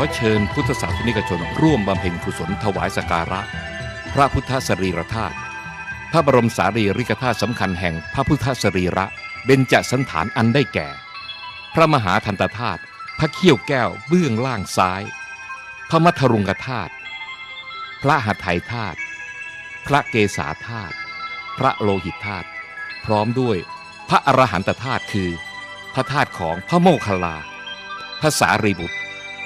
อเชิญพุทธศาสนิกชนร่วมบำเพ็ญกุศลถวายสการะ พระพุทธสรีรธาตุพระบรมสารีริกธาตุสำคัญแห่งพระพุทธสรีระเบญจสันฐานอันได้แก่ พระมหาทันตธาตุพระเขี้ยวแก้วเบื้องล่างซ้าย พระมัทรุงกธาตุพระหัตถยธาตุพระเกศาธาตุพระโลหิตธาตุพร้อมด้วยพระอรหันตธาตุคือ พระธาตุของพระโมคคัลลา พระสารีบุตร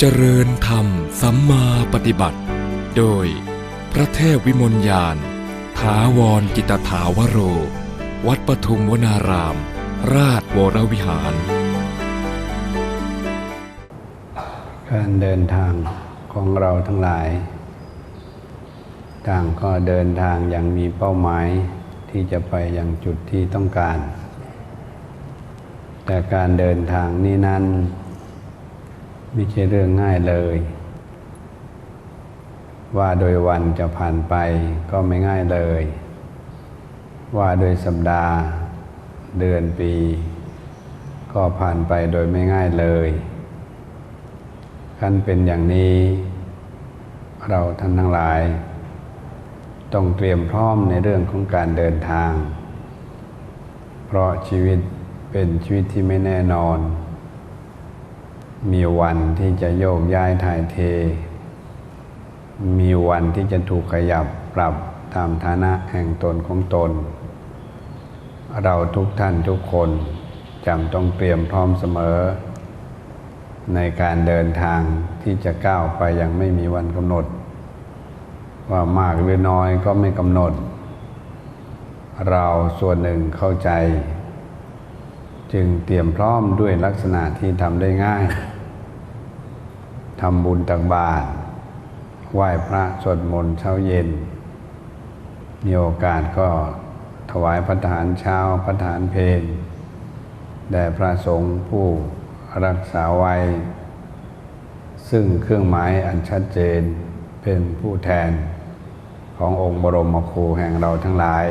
เจริญธรรมสัมมาปฏิบัติ โดย พระเทพวิมลยานถาวรกิตถาวโร วัดปทุมวนาราม ราชวรวิหาร การเดินทางของเราทั้งหลาย ต่างก็เดินทางอย่างมีเป้าหมายที่จะไปอยังจุดที่ต้องการ แต่การเดินทางนี้นั้น ไม่ใช่เรื่องง่ายเลย ว่าโดยวันจะผ่านไปก็ไม่ง่ายเลย ว่าโดยสัปดาห์ เดือนปี ก็ผ่านไปโดยไม่ง่ายเลยขั้นเป็นอย่างนี้ เราท่านทั้งหลาย ต้องเตรียมพร้อมในเรื่องของการเดินทาง เพราะชีวิตเป็นชีวิตที่ไม่แน่นอน มีวันที่จะโยกย้ายถ่ายเท มีวันที่จะถูกขยับปรับตามฐานะแห่งตนของตน เราทุกท่านทุกคนจำต้องเตรียมพร้อมเสมอ ในการเดินทางที่จะก้าวไปยังไม่มีวันกำหนด ว่ามากหรือน้อยก็ไม่กำหนด เราส่วนหนึ่งเข้าใจ จึงเตรียมพร้อมด้วยลักษณะที่ทำได้ง่ายทำบุญตักบาตรไหว้พระสวดมนต์เช้าเย็น มีโอกาสก็ถวายพระทารเช้าพระทารเพลแด่พระสงฆ์ผู้รักษาไว้ ซึ่งเครื่องหมายอันชัดเจนเป็นผู้แทนขององค์บรมครูแห่งเราทั้งหลาย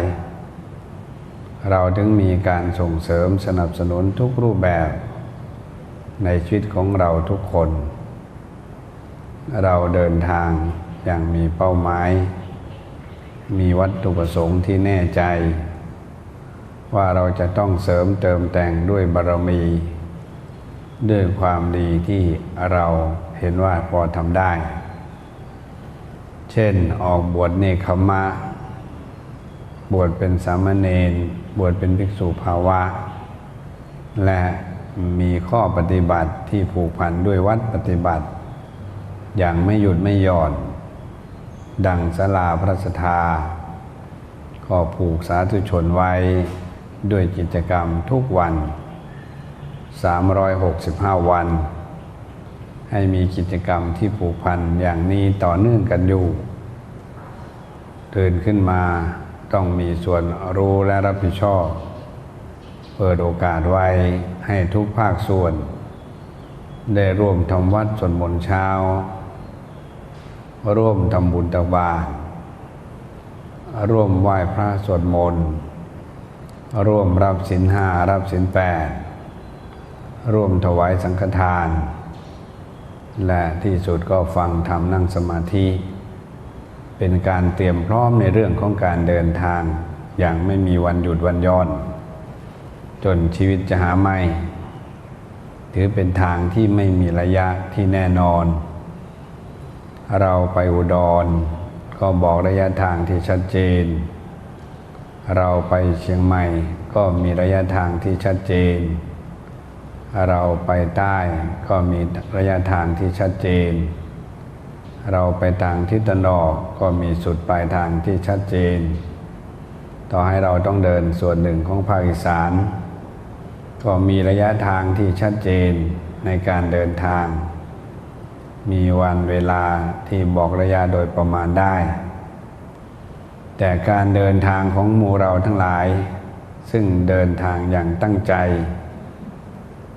เราถึงมีการส่งเสริมสนับสนุนทุกรูปแบบในชีวิตของเราทุกคน เราเดินทางอย่างมีเป้าหมาย มีวัตถุประสงค์ที่แน่ใจ ว่าเราจะต้องเสริมเติมแต่งด้วยบารมี ด้วยความดีที่เราเห็นว่าพอทำได้ เช่นออกบวชเนคขมะ บวชเป็นสามเณรบวชเป็นภิกษุภาวะ และมีข้อปฏิบัติที่ผูกพันด้วยวัดปฏิบัติ อย่างไม่หยุดไม่หย่อน ดังสลาพระสทธาก็ผูกสาธุชนไว้ด้วยกิจกรรมทุกวัน 365 วัน ให้มีกิจกรรมที่ผูกพันอย่างนี้ต่อเนื่องกันอยู่ตื่นขึ้นมา ต้องมีส่วนรู้และรับผิดชอบ เปิดโอกาสไว้ให้ทุกภาคส่วน ได้ร่วมทำวัดสวดมนต์เช้า ร่วมทำบุญตักบาตรร่วมไหว้พระสวดมนต์ร่วมรับสินห้ารับสินแปดร่วมถวายสังฆทาน และที่สุดก็ฟังธรรมนั่งสมาธิ เป็นการเตรียมพร้อมในเรื่องของการเดินทาง อย่างไม่มีวันหยุดวันย่อน จนชีวิตจะหาไม่ถือเป็นทางที่ไม่มีระยะที่แน่นอน เราไปอุดร ก็บอกระยะทางที่ชัดเจน เราไปเชียงใหม่ก็มีระยะทางที่ชัดเจน เราไปใต้ก็มีระยะทางที่ชัดเจน เราไปทางทิศตะวันออกก็มีสุดปลายทางที่ชัดเจน ต่อให้เราต้องเดินส่วนหนึ่งของภาคอีสาน ก็มีระยะทางที่ชัดเจนในการเดินทาง มีวันเวลาที่บอกระยะโดยประมาณได้ แต่การเดินทางของหมู่เราทั้งหลาย ซึ่งเดินทางอย่างตั้งใจ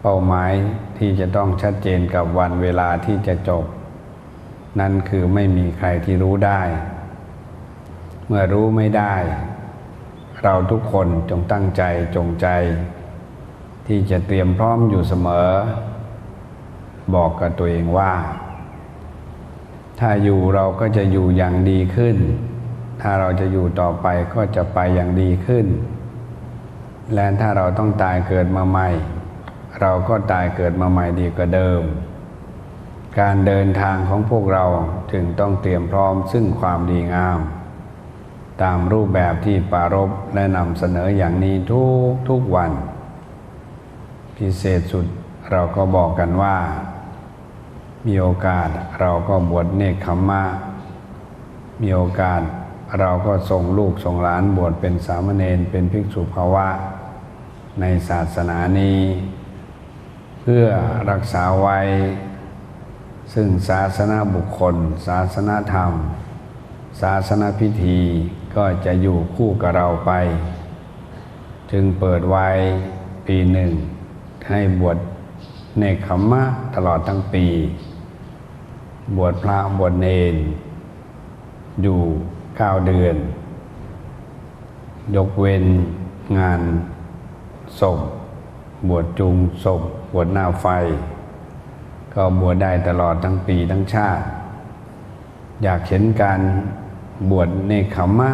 เป้าหมายที่จะต้องชัดเจนกับวันเวลาที่จะจบ นั่นคือไม่มีใครที่รู้ได้ เมื่อรู้ไม่ได้ เราทุกคนจงตั้งใจจงใจ ที่จะเตรียมพร้อมอยู่เสมอ บอกกับตัวเองว่า ถ้าอยู่เราก็จะอยู่อย่างดีขึ้น ถ้าเราจะอยู่ต่อไปก็จะไปอย่างดีขึ้น และถ้าเราต้องตายเกิดมาใหม่ เราก็ตายเกิดมาใหม่ดีกว่าเดิม การเดินทางของพวกเราจึงต้องเตรียมพร้อมซึ่งความดีงาม ตามรูปแบบที่ปารบและนำเสนออย่างนี้ทุกทุกวัน พิเศษสุดเราก็บอกกันว่า มีโอกาสเราก็บวชเนคขมมะมีโอกาสเราก็ส่งลูกส่งหลานบวชเป็นสามเณรเป็นภิกษุภาวะ ในศาสนานี้ เพื่อรักษาไว้ ซึ่งศาสนาบุคคล ศาสนาธรรม ศาสนาพิธีก็จะอยู่คู่กับเราไป จึงเปิดไว้ปีหนึ่ง ให้บวชเนขมมะตลอดทั้งปี บวชพระบวชเนรอยู่เก้าเดือน ยกเว้นงานศพบวชจุงศพบวชหน้าไฟ ก็บวชได้ตลอดทั้งปีทั้งชาติ อยากเห็นการบวชเนขมมะ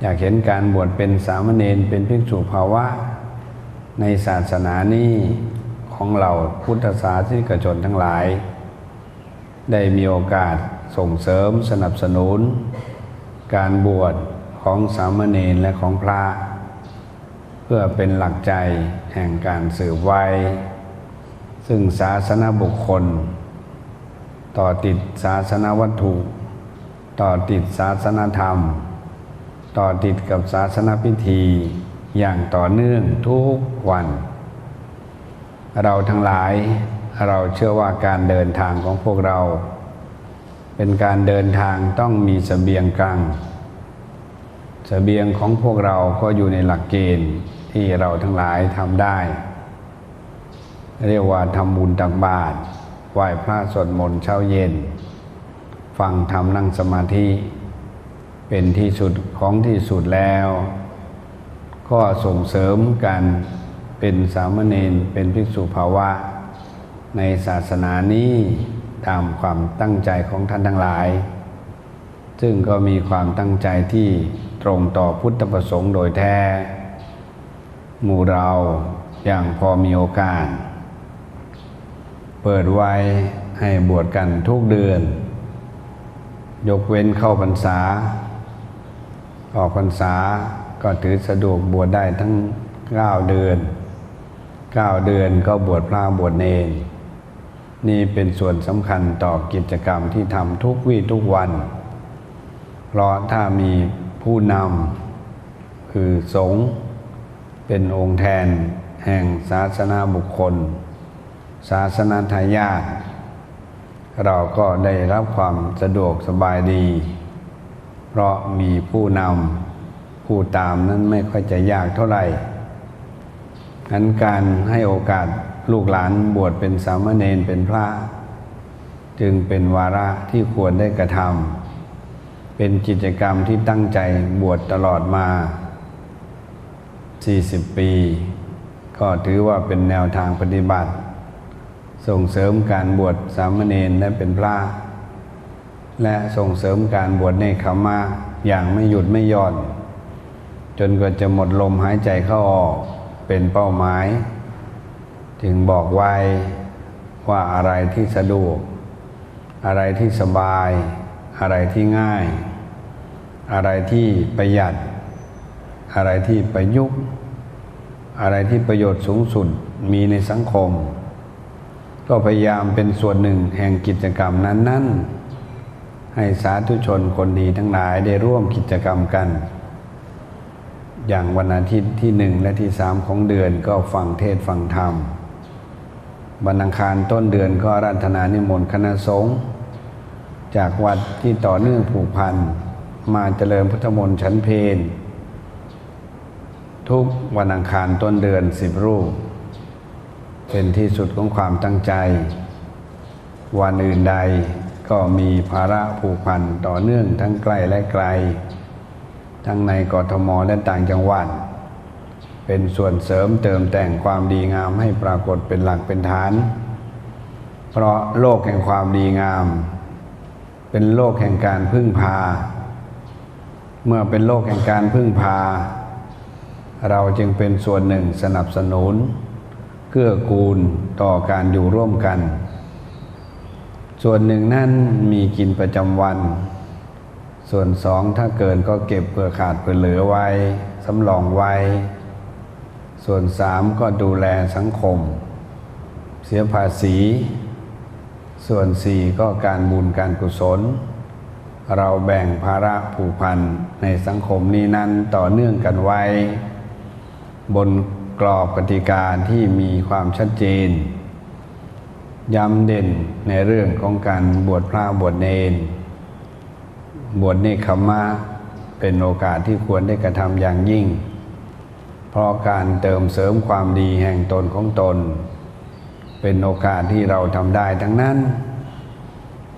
อยากเห็นการบวชเป็นสามเณรเป็นภิกษุภาวะ ในศาสนานี้ของเราพุทธศาสนิกชนทั้งหลาย ได้มีโอกาสส่งเสริมสนับสนุน การบวชของสามเณรและของพระ เพื่อเป็นหลักใจแห่งการสืบไว้ ซึ่งศาสนาบุคคล ต่อติดศาสนาวัตถุ ต่อติดศาสนาธรรม ต่อติดกับศาสนาพิธีอย่างต่อเนื่องทุกวัน เราทั้งหลายเราเชื่อว่าการเดินทางของพวกเรา เป็นการเดินทางต้องมีสเสบียงกลางสเสบียงของพวกเราก็อยู่ในหลักเกณฑ์ที่เราทั้งหลายทำได้ เรียกว่าทำบุญตักบาตรไหว้พระสวดมนต์เช้าเย็น ฟังธรรมนั่งสมาธิ เป็นที่สุดของที่สุดแล้ว ก็ส่งเสริมกันเป็นสามเณรเป็นภิกษุภาวะ ในศาสนานี้ตามความตั้งใจของท่านทั้งหลาย ซึ่งก็มีความตั้งใจที่ตรงต่อพุทธประสงค์โดยแท้ หมู่เราอย่างพอมีโอกาส เปิดไว้ให้บวชกันทุกเดือน ยกเว้นเข้าพรรษา ออกพรรษาก็ถือสะดวกบวชได้ทั้งเก้าเดือนเก้าเดือนก็บวชพระบวชเนรนี่เป็นส่วนสำคัญต่อกิจกรรมที่ทำทุกวี่ทุกวัน เพราะถ้ามีผู้นำคือสงฆ์เป็นองค์แทนแห่งศาสนาบุคคล ศาสนาทายาทเราก็ได้รับความสะดวกสบายดี เพราะมีผู้นำผู้ตามนั้นไม่ค่อยจะยากเท่าไหร่งั้นการให้โอกาสลูกหลานบวชเป็นสามเณรเป็นพระ จึงเป็นวาระที่ควรได้กระทำเป็นกิจกรรมที่ตั้งใจบวชตลอดมา 40 ปี ก็ถือว่าเป็นแนวทางปฏิบัติ ส่งเสริมการบวชสามเณรและเป็นพระ และส่งเสริมการบวชในขมมาอย่างไม่หยุดไม่หย่อน จนกว่าจะหมดลมหายใจเข้าออกเป็นเป้าหมาย จึงบอกไว้ว่าอะไรที่สะดวก อะไรที่สบาย อะไรที่ง่าย อะไรที่ประหยัด อะไรที่ประยุกต์ อะไรที่ประโยชน์สูงสุดมีในสังคม ก็พยายามเป็นส่วนหนึ่งแห่งกิจกรรมนั้น ๆ ให้สาธุชนคนดีทั้งหลายได้ร่วมกิจกรรมกัน อย่างวันอาทิตย์ที่หนึ่งและที่สามของเดือนก็ฟังเทศฟังธรรมวันอังคารต้นเดือนก็รัธนานิมนต์คณะสงฆ์จากวัดที่ต่อเนื่องผูกพันมาเจริญพุทธมนต์ชั้นเพนทุกวันอังคารต้นเดือนสิบรูป เป็นที่สุดของความตั้งใจ วันอื่นใดก็มีภาระผูกพันต่อเนื่องทั้งใกล้และไกล ทั้งในกทมและต่างจังหวัด เป็นส่วนเสริมเติมแต่งความดีงามให้ปรากฏเป็นหลักเป็นฐาน เพราะโลกแห่งความดีงาม เป็นโลกแห่งการพึ่งพา เมื่อเป็นโลกแห่งการพึ่งพา เราจึงเป็นส่วนหนึ่งสนับสนุน เกื้อกูลต่อการอยู่ร่วมกัน ส่วนหนึ่งนั่นมีกินประจำวัน ส่วนสองถ้าเกินก็เก็บเผื่อขาดเผื่อเหลือไว้สำรองไว้ ส่วนสามก็ดูแลสังคม เสียภาษี ส่วนสี่ก็การบุญการกุศล เราแบ่งภาระผูกพันในสังคมนี้นั้นต่อเนื่องกันไว้ บน กรอบกติกาที่มีความชัดเจน ย้ำเด่นในเรื่องของการบวชพระบวชเนน บวชเนคขมมะเป็นโอกาสที่ควรได้กระทำอย่างยิ่ง เพราะการเติมเสริมความดีแห่งตนของตน เป็นโอกาสที่เราทำได้ทั้งนั้น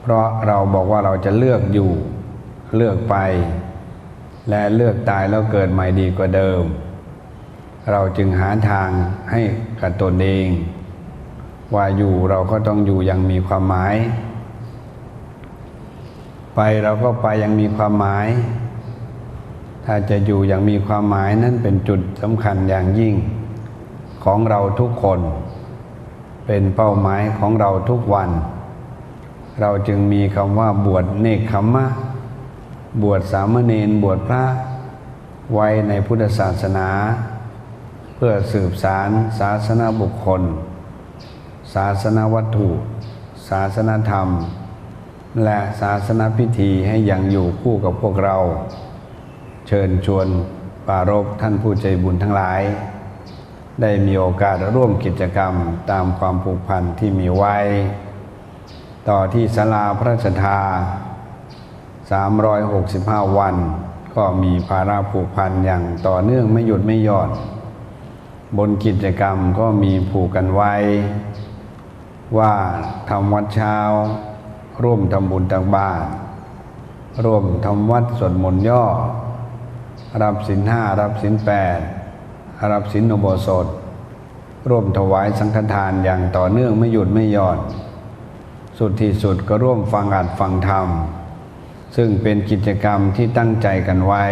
เพราะเราบอกว่าเราจะเลือกอยู่เลือกไป และเลือกตายแล้วเกิดใหม่ดีกว่าเดิม เราจึงหาทางให้กับตนเอง ว่าอยู่เราก็ต้องอยู่อย่างมีความหมาย ไปเราก็ไปอยังมีความหมาย ถ้าจะอยู่อย่างมีความหมายนั่นเป็นจุดสำคัญอย่างยิ่งของเราทุกคน เป็นเป้าหมายของเราทุกวัน เราจึงมีคำว่าบวชเนกขมมะ บวชสามเณรบวชพระไว้ในพุทธศาสนา เพื่อสืบสารศาสนาบุคคล ศาสนาวัตถุ ศาสนาธรรม และศาสนาพิธีให้ยังอยู่คู่กับพวกเรา เชิญชวนปารบท่านผู้ใจบุญทั้งหลาย ได้มีโอกาสร่วมกิจกรรมตามความผูกพันที่มีไว้ ต่อที่ศาลาพระราชทา365 วัน ก็มีภาระผูกพันอย่างต่อเนื่องไม่หยุดไม่หย่อน บนกิจกรรมก็มีผูกกันไว้ ว่าทำวัดเช้า ร่วมทำบุญตักบาตรร่วมทำวัดสวดมนต์ย่อ รับสินห้ารับสินแปดรับสินอุโบสถ ร่วมถวายสังฆทานอย่างต่อเนื่องไม่หยุดไม่หย่อนสุดที่สุดก็ร่วมฟังอัดฟังธรรม ซึ่งเป็นกิจกรรมที่ตั้งใจกันไว้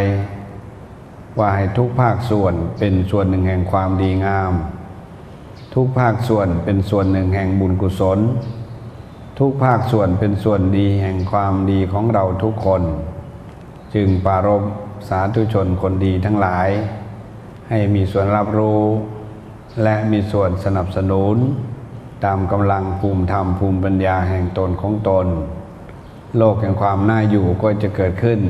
ว่าให้ทุกภาคส่วนเป็นส่วนหนึ่งแห่งความดีงาม ทุกภาคส่วนเป็นส่วนหนึ่งแห่งบุญกุศล ทุกภาคส่วนเป็นส่วนดีแห่งความดีของเราทุกคน จึงปรารบสาธุชนคนดีทั้งหลาย ให้มีส่วนรับรู้ และมีส่วนสนับสนุน ตามกำลังภูมิธรรมภูมิปัญญาแห่งตนของตน โลกแห่งความน่าอยู่ก็จะเกิดขึ้น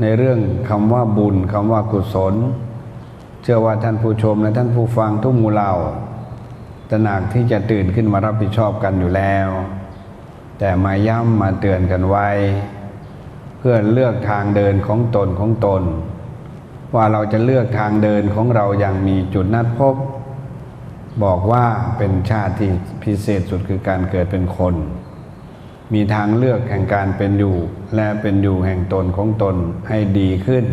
ในเรื่องคำว่าบุญคำว่ากุศล เชื่อว่าท่านผู้ชมและท่านผู้ฟังทุกหมู่เหล่าตระหนักที่จะตื่นขึ้นมารับผิดชอบกันอยู่แล้ว แต่มาย้ำมาเตือนกันไว้ เพื่อเลือกทางเดินของตนของตน ว่าเราจะเลือกทางเดินของเราอย่างมีจุดนัดพบ บอกว่าเป็นชาติที่พิเศษสุดคือการเกิดเป็นคน มีทางเลือกแห่งการเป็นอยู่ และเป็นอยู่แห่งตนของตนให้ดีขึ้น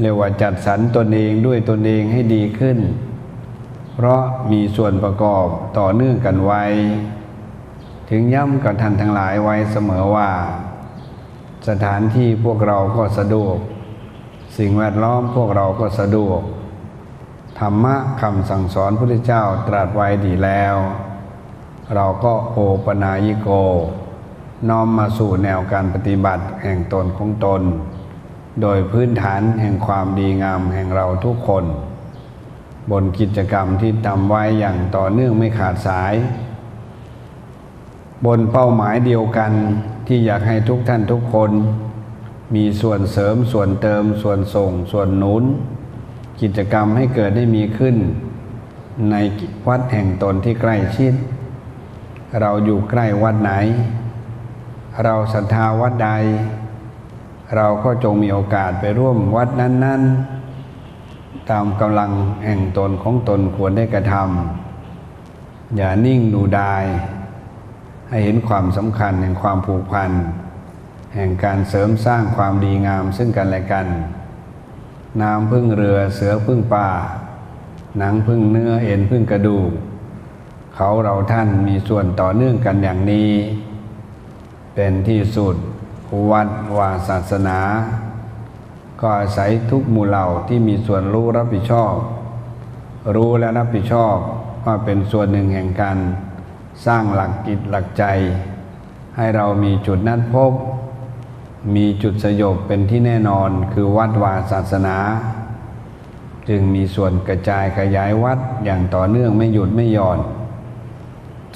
เรียกว่าจัดสรรตนเองด้วยตนเองให้ดีขึ้น เพราะมีส่วนประกอบต่อเนื่องกันไว้ ถึงย้ำกับท่านทั้งหลายไว้เสมอว่า สถานที่พวกเราก็สะดวก สิ่งแวดล้อมพวกเราก็สะดวก ธรรมะคำสั่งสอนพระพุทธเจ้าตรัสไว้ดีแล้ว เราก็โอปนายิโก น้อมมาสู่แนวการปฏิบัติแห่งตนของตน โดยพื้นฐานแห่งความดีงามแห่งเราทุกคน บนกิจกรรมที่ทำไว้อย่างต่อเนื่องไม่ขาดสาย บนเป้าหมายเดียวกันที่อยากให้ทุกท่านทุกคน มีส่วนเสริมส่วนเติมส่วนส่งส่วนหนุน กิจกรรมให้เกิดได้มีขึ้น ในวัดแห่งตนที่ใกล้ชิด เราอยู่ใกล้วัดไหน เราศรัทธาวัดใด เราก็จงมีโอกาสไปร่วมวัดนั้น ๆ ตามกำลังแห่งตนของตนควรได้กระทำอย่านิ่งดูดาย ให้เห็นความสำคัญแห่งความผูกพัน แห่งการเสริมสร้างความดีงามซึ่งกันและกัน น้ำพึ่งเรือเสือพึ่งป่า หนังพึ่งเนื้อเอ็นพึ่งกระดูก เขาเราท่านมีส่วนต่อเนื่องกันอย่างนี้ เป็นที่สุดวัดวาศาสนา ก็อาศัยทุกหมู่เหล่าที่มีส่วนรู้รับผิดชอบ รู้และรับผิดชอบว่าเป็นส่วนหนึ่งแห่งการสร้างหลักกิจหลักใจ ให้เรามีจุดนัดพบ มีจุดสยบเป็นที่แน่นอนคือวัดวาศาสนา จึงมีส่วนกระจายขยายวัดอย่างต่อเนื่องไม่หยุดไม่หย่อน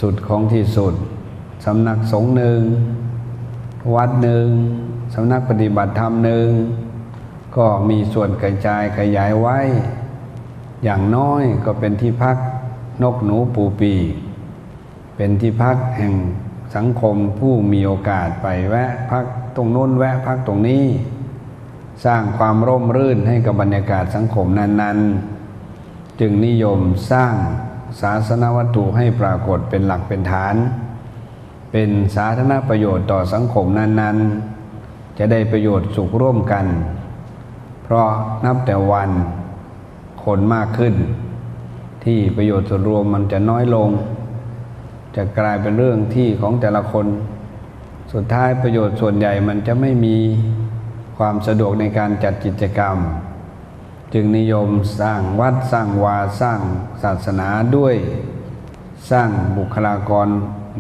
สุดของที่สุดสำนักสงฆ์หนึ่ง วัดหนึ่งสำนักปฏิบัติธรรมหนึ่ง ก็มีส่วนกระจายขยายไว้ อย่างน้อยก็เป็นที่พักนกหนูปูปี เป็นที่พักแห่งสังคมผู้มีโอกาสไปแวะพักตรงโน้นแวะพักตรงนี้ สร้างความร่มรื่นให้กับบรรยากาศสังคมนั้น ๆ จึงนิยมสร้าง ศาสนวัตถุให้ปรากฏเป็นหลักเป็นฐาน เป็นสาธารณประโยชน์ต่อสังคมนั้นๆ จะได้ประโยชน์สุขร่วมกัน เพราะนับแต่วันคนมากขึ้น ที่ประโยชน์ส่วนรวมมันจะน้อยลง จะกลายเป็นเรื่องที่ของแต่ละคน สุดท้ายประโยชน์ส่วนใหญ่มันจะไม่มีความสะดวกในการจัดกิจกรรม จึงนิยมสร้างวัดสร้างวาสร้างศาสนาด้วย สร้างบุคลากร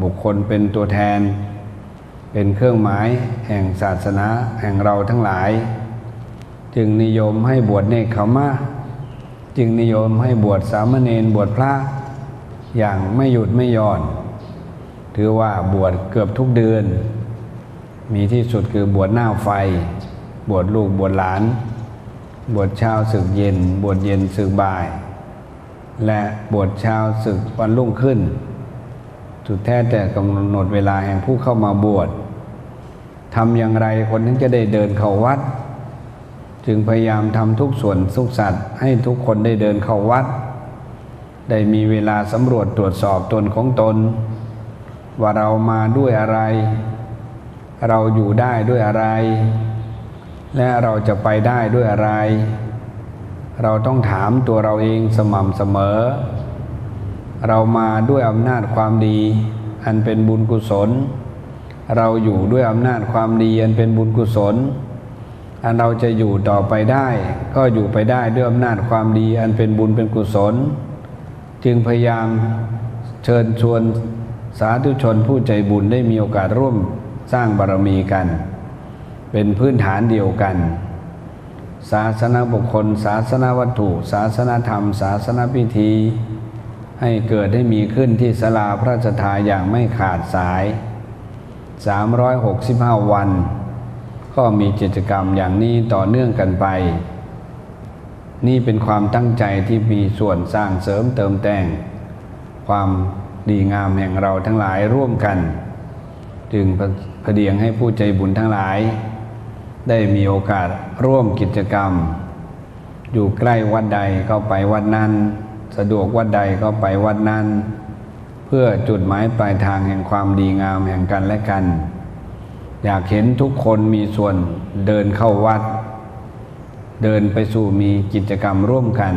บุคคลเป็นตัวแทน เป็นเครื่องหมายแห่งศาสนาแห่งเราทั้งหลาย จึงนิยมให้บวชเนคขมะจึงนิยมให้บวชสามเณรบวชพระอย่างไม่หยุดไม่หย่อน ถือว่าบวชเกือบทุกเดือน มีที่สุดคือบวชหน้าไฟ บวชลูกบวชหลาน บวชเช้าศึกเย็น บวชเย็นศึกบ่าย และบวชเช้าศึกวันรุ่งขึ้นสุดแท้แต่กำหนดเวลาแห่งผู้เข้ามาบวชทำอย่างไรคนนั้นจะได้เดินเข้าวัด จึงพยายามทำทุกส่วนทุกสัตว์ ให้ทุกคนได้เดินเข้าวัด ได้มีเวลาสำรวจตรวจสอบตนของตน ว่าเรามาด้วยอะไร เราอยู่ได้ด้วยอะไร และเราจะไปได้ด้วยอะไร เราต้องถามตัวเราเองสม่ำเสมอ เรามาด้วยอำนาจความดี อันเป็นบุญกุศล เราอยู่ด้วยอำนาจความดีอันเป็นบุญกุศล อันเราจะอยู่ต่อไปได้ ก็อยู่ไปได้ด้วยอำนาจความดี อันเป็นบุญเป็นกุศล จึงพยายามเชิญชวนสาธุชนผู้ใจบุญได้มีโอกาสร่วมสร้างบารมีกัน เป็นพื้นฐานเดียวกัน ศาสนาบุคคล ศาสนาวัตถุ ศาสนาธรรม ศาสนาพิธี ให้เกิดให้มีขึ้นที่สลาพระราชทานอย่างไม่ขาดสาย 365 วัน ก็มีกิจกรรมอย่างนี้ต่อเนื่องกันไป นี่เป็นความตั้งใจที่มีส่วนสร้างเสริมเติมแต่ง ความดีงามแห่งเราทั้งหลายร่วมกัน จึงพเดียงให้ผู้ใจบุญทั้งหลาย ได้มีโอกาสร่วมกิจกรรม อยู่ใกล้วัดใดก็ไปวัดนั้น สะดวกวัดใดก็ไปวัดนั้น เพื่อจุดหมายปลายทางแห่งความดีงามแห่งกันและกัน อยากเห็นทุกคนมีส่วนเดินเข้าวัด เดินไปสู่มีกิจกรรมร่วมกัน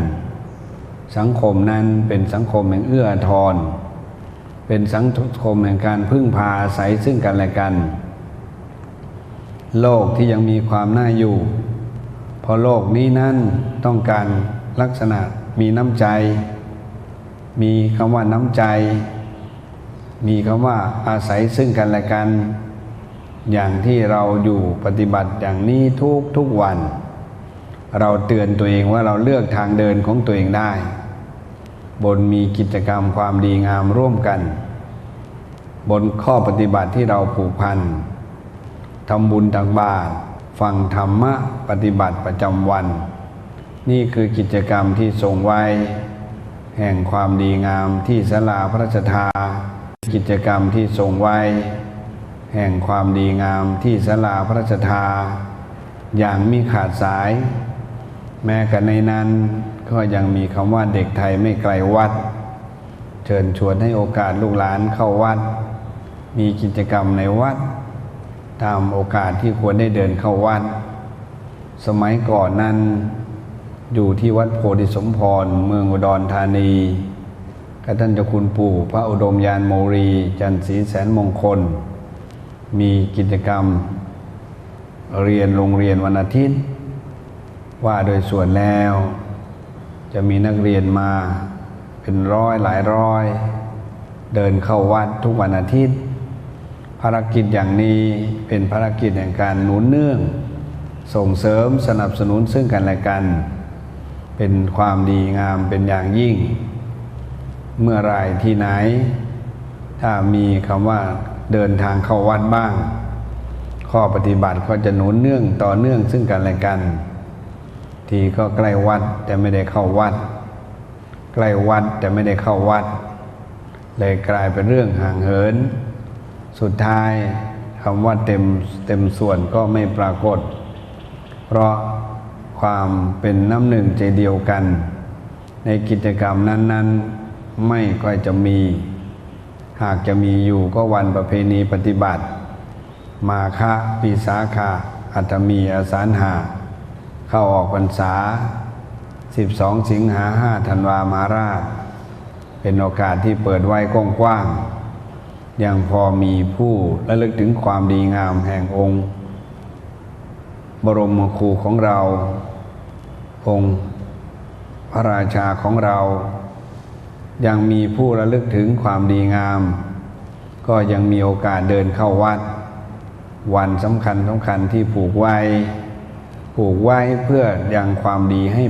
สังคมนั้นเป็นสังคมแห่งเอื้ออาทรเป็นสังคมแห่งการพึ่งพาอาศัยซึ่งกันและกัน โลกที่ยังมีความน่าอยู่ เพราะโลกนี้นั้นต้องการลักษณะมีน้ำใจ มีคำว่าน้ำใจ มีคำว่าอาศัยซึ่งกันและกัน อย่างที่เราอยู่ปฏิบัติอย่างนี้ทุกทุกวัน เราเตือนตัวเองว่าเราเลือกทางเดินของตัวเองได้ บนมีกิจกรรมความดีงามร่วมกัน บนข้อปฏิบัติที่เราผูกพัน ทำบุญตักบาตรฟังธรรมะปฏิบัติประจำวัน นี่คือกิจกรรมที่ทรงไว้ แห่งความดีงามที่สลาพระราชทา กิจกรรมที่ทรงไว้ แห่งความดีงามที่สลาพระราชทา อย่างมีขาดสาย แม้กันในนั้นก็ยังมีคำว่าเด็กไทยไม่ไกลวัด เชิญชวนให้โอกาสลูกหลานเข้าวัด มีกิจกรรมในวัด ตามโอกาสที่ควรได้เดินเข้าวัด สมัยก่อนนั้นอยู่ที่วัดโพธิสมพร เมืองอุดรธานีกับท่านเจ้าคุณปู่ พระอุดมยานโมรี จันทร์ศรีแสนมงคล มีกิจกรรม เรียนโรงเรียนวันอาทิตย์ ว่าโดยส่วนแล้ว จะมีนักเรียนมาเป็นร้อยหลายร้อย เดินเข้าวัดทุกวันอาทิตย์ ภารกิจอย่างนี้เป็นภารกิจแห่งการหนุนเนื่อง ส่งเสริมสนับสนุนซึ่งกันและกัน เป็นความดีงามเป็นอย่างยิ่ง เมื่อไรที่ไหน ถ้ามีคำว่าเดินทางเข้าวัดบ้าง ข้อปฏิบัติก็จะหนุนเนื่องต่อเนื่องซึ่งกันและกัน ทีก็ใกล้วัดแต่ไม่ได้เข้าวัด ใกล้วัดแต่ไม่ได้เข้าวัด เลยกลายเป็นเรื่องห่างเหิน สุดท้ายคำว่าเต็มเต็มส่วนก็ไม่ปรากฏ เพราะความเป็นน้ำหนึ่งใจเดียวกัน ในกิจกรรมนั้น ๆ ไม่ค่อยจะมี หากจะมีอยู่ก็วันประเพณีปฏิบัติ มาคะปีสาขาอัตมีอสานหา เข้าออกพรรษา 12 สิงหา5ธันวามาราช เป็นโอกาสที่เปิดไว้กว้างๆ ยังพอมีผู้ระลึกถึงความดีงามแห่งองค์ บรมครูของเรา องค์พระราชาของเรา ยังมีผู้ระลึกถึงความดีงาม ก็ยังมีโอกาสเดินเข้าวัด วันสำคัญสำคัญที่ผูกไว้ ผูกไว้เพื่อยังความดีให้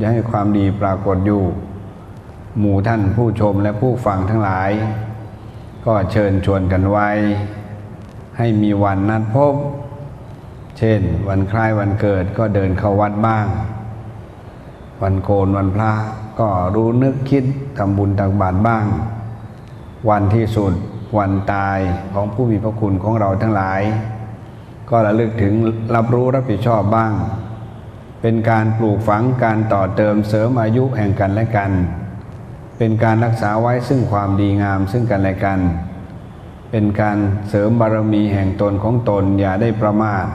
ยังให้ความดีปรากฏอยู่ หมู่ท่านผู้ชมและผู้ฟังทั้งหลาย ก็เชิญชวนกันไว้ ให้มีวันนัดพบ เช่น วันคล้ายวันเกิดก็เดินเข้าวัดบ้าง วันโกนวันพระก็รู้นึกคิดทำบุญตักบาตรบ้าง วันที่สุดวันตายของผู้มีพระคุณของเราทั้งหลาย ก็ระลึกถึงรับรู้รับผิดชอบบ้าง เป็นการปลูกฝังการต่อเติมเสริมอายุแห่งกันและกัน เป็นการรักษาไว้ซึ่งความดีงามซึ่งกันและกัน เป็นการเสริมบารมีแห่งตนของตนอย่าได้ประมาท